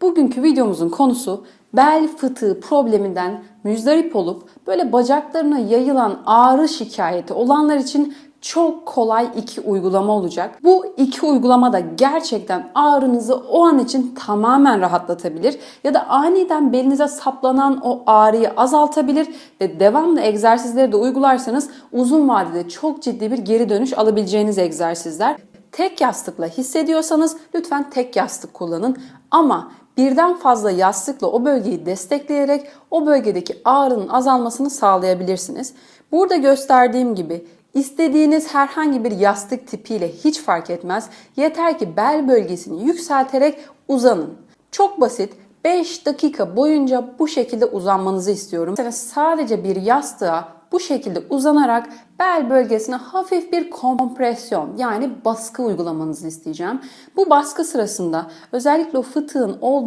Bugünkü videomuzun konusu bel fıtığı probleminden müzdarip olup böyle bacaklarına yayılan ağrı şikayeti olanlar için çok kolay iki uygulama olacak. Bu iki uygulama da gerçekten ağrınızı o an için tamamen rahatlatabilir ya da aniden belinize saplanan o ağrıyı azaltabilir ve devamlı egzersizleri de uygularsanız uzun vadede çok ciddi bir geri dönüş alabileceğiniz egzersizler. Tek yastıkla hissediyorsanız lütfen tek yastık kullanın ama birden fazla yastıkla o bölgeyi destekleyerek o bölgedeki ağrının azalmasını sağlayabilirsiniz. Burada gösterdiğim gibi istediğiniz herhangi bir yastık tipiyle hiç fark etmez. Yeter ki bel bölgesini yükselterek uzanın. Çok basit 5 dakika boyunca bu şekilde uzanmanızı istiyorum. Sadece bir yastığa bu şekilde uzanarak bel bölgesine hafif bir kompresyon yani baskı uygulamanızı isteyeceğim. Bu baskı sırasında özellikle o fıtığın olduğu